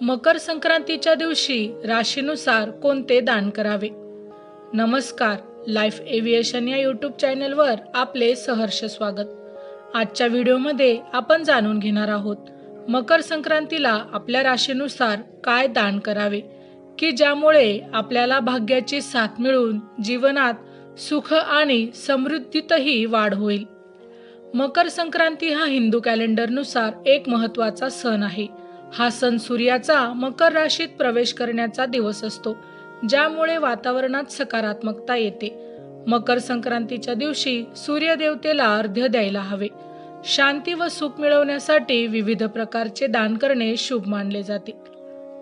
मकर संक्रांतीच्या दिवशी राशीनुसार कोणते दान करावे? नमस्कार लाईफ एव्हिएशन या यूट्यूब चॅनलवर आपले सहर्ष स्वागत. आजच्या व्हिडिओमध्ये आपण जाणून घेणार आहोत मकर संक्रांतीला आपल्या राशीनुसार काय दान करावे? की ज्यामुळे आपल्याला भाग्याची साथ मिळून जीवनात सुख आणि समृद्धीतही वाढ होईल? मकर संक्रांती हा हिंदू कॅलेंडरनुसार एक महत्त्वाचा सण आहे. हा सण सूर्याचा मकर राशीत प्रवेश करण्याचा दिवस असतो ज्यामुळे वातावरणात सकारात्मकता येते. मकर संक्रांतीच्या दिवशी सूर्यदेवतेला अर्ध्य द्यायला हवे. शांती व सुख मिळवण्यासाठी विविध प्रकारचे दान करणे शुभ मानले जाते.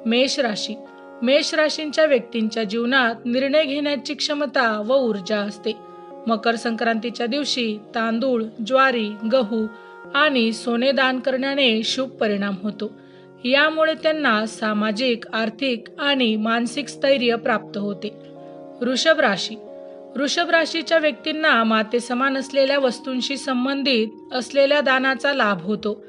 मेष राशी. मेष राशींच्या व्यक्तींच्या जीवनात निर्णय घेण्याची क्षमता व ऊर्जा असते. मकर संक्रांतीच्या दिवशी तांदूळ ज्वारी गहू आणि सोने दान करण्याने शुभ परिणाम होतो. यामुळे त्यांना सामाजिक आर्थिक आणि मानसिक स्थैर्य प्राप्त होते. वृषभ राशी. वृषभ राशीच्या व्यक्तींना माते समान असलेल्या वस्तूंशी संबंधित असलेल्या दानाचा लाभ होतो.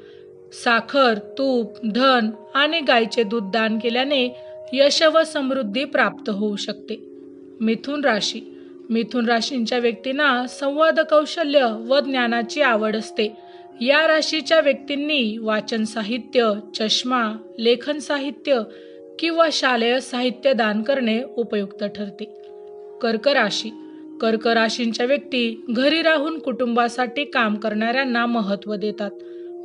साखर तूप धन आणि गायीचे दूध दान केल्याने यश व समृद्धी प्राप्त होऊ शकते. मिथुन राशी. मिथुन राशींच्या व्यक्तींना संवाद कौशल्य व ज्ञानाची आवड असते. या राशीच्या व्यक्तींनी वाचन साहित्य चष्मा लेखन साहित्य किंवा शालेय साहित्य दान करणे उपयुक्त ठरते. कर्क राशी. कर्क राशींच्या व्यक्ती घरी राहून कुटुंबासाठी काम करणाऱ्यांना महत्त्व देतात.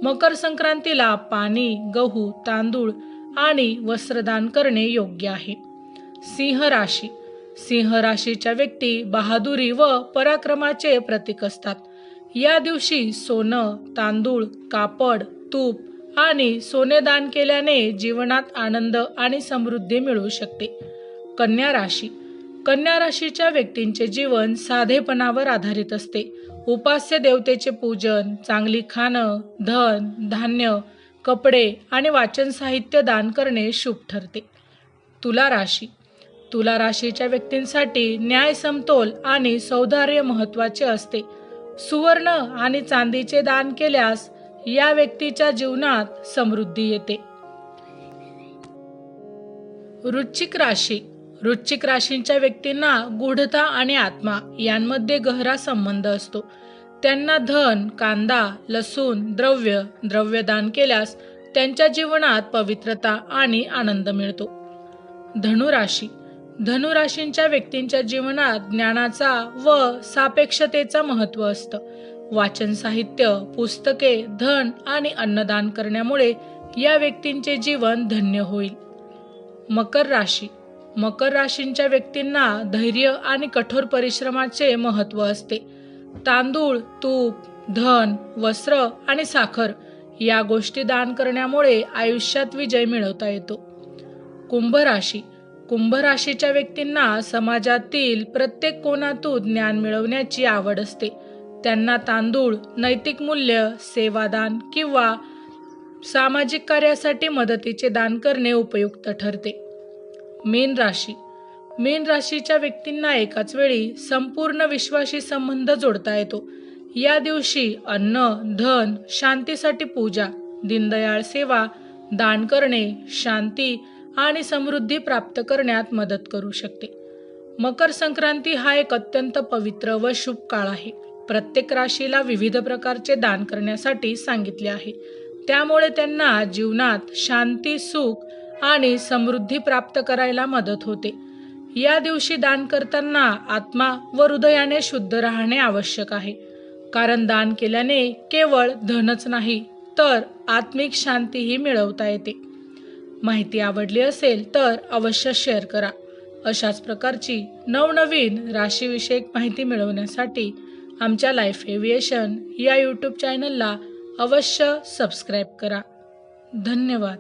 मकर संक्रांतीला पाणी गहू तांदूळ आणि वस्त्रदान करणे योग्य आहे. सिंह राशी. सिंह राशीच्या व्यक्ती बहादुरी व पराक्रमाचे प्रतीक असतात. या दिवशी सोनं तांदूळ कापड तूप आणि सोने दान केल्याने जीवनात आनंद आणि समृद्धी मिळू शकते. कन्या राशी. कन्या राशीच्या व्यक्तींचे जीवन साधेपणावर आधारित असते. उपास्य देवतेचे पूजन चांगली खाणं धन धान्य कपडे आणि वाचन साहित्य दान करणे शुभ ठरते. तुला राशी. तुला राशीच्या व्यक्तींसाठी न्याय समतोल आणि सौधार्य महत्त्वाचे असते. सुवर्ण आणि चांदीचे दान केल्यास या व्यक्तीच्या जीवनात समृद्धी येते. वृश्चिक राशी. वृश्चिक राशींच्या व्यक्तींना गूढता आणि आत्मा यांमध्ये गहरा संबंध असतो. त्यांना धन कांदा लसूण द्रव्य द्रव्य दान केल्यास त्यांच्या जीवनात पवित्रता आणि आनंद मिळतो. धनुराशी. धनुराशींच्या व्यक्तींच्या जीवनात ज्ञानाचा व सापेक्षतेचा महत्त्व असतं. वाचन साहित्य पुस्तके धन आणि अन्नदान करण्यामुळे या व्यक्तींचे जीवन धन्य होईल. मकर राशी. मकर राशींच्या व्यक्तींना धैर्य आणि कठोर परिश्रमाचे महत्त्व असते. तांदूळ तूप धन वस्त्र आणि साखर या गोष्टी दान करण्यामुळे आयुष्यात विजय मिळवता येतो. कुंभ राशी. कुंभ राशीच्या व्यक्तींना समाजातील प्रत्येक कोणातून ज्ञान मिळवण्याची आवड असते. त्यांना तांदूळ नैतिक मूल्य सेवादान किंवा सामाजिक कार्यासाठी मदतीचे दान करणे उपयुक्त ठरते. मीन राशी. मीन राशीच्या व्यक्तींना एकाच वेळी संपूर्ण विश्वाशी संबंध जोडता येतो. या दिवशी अन्न धन शांतीसाठी पूजा दीनदयाळ सेवा दान करणे शांती आणि समृद्धी प्राप्त करण्यात मदत करू शकते. मकर संक्रांती हा एक अत्यंत पवित्र व शुभ काळ आहे. प्रत्येक राशीला विविध प्रकारचे दान करण्यासाठी सांगितले आहे. त्यामुळे त्यांना जीवनात शांती सुख आणि समृद्धी प्राप्त करायला मदत होते. या दिवशी दान करताना आत्मा व हृदयाने शुद्ध राहणे आवश्यक आहे. कारण दान केल्याने केवळ धनच नाही तर आत्मिक शांतीही मिळवता येते. माहिती आवडली असेल तर अवश्य शेअर करा. अशाच प्रकारची नवनवीन राशीविषयक माहिती मिळवण्यासाठी आमच्या लाईफ एव्हिएशन या यूट्यूब चॅनलला अवश्य सबस्क्राईब करा. धन्यवाद.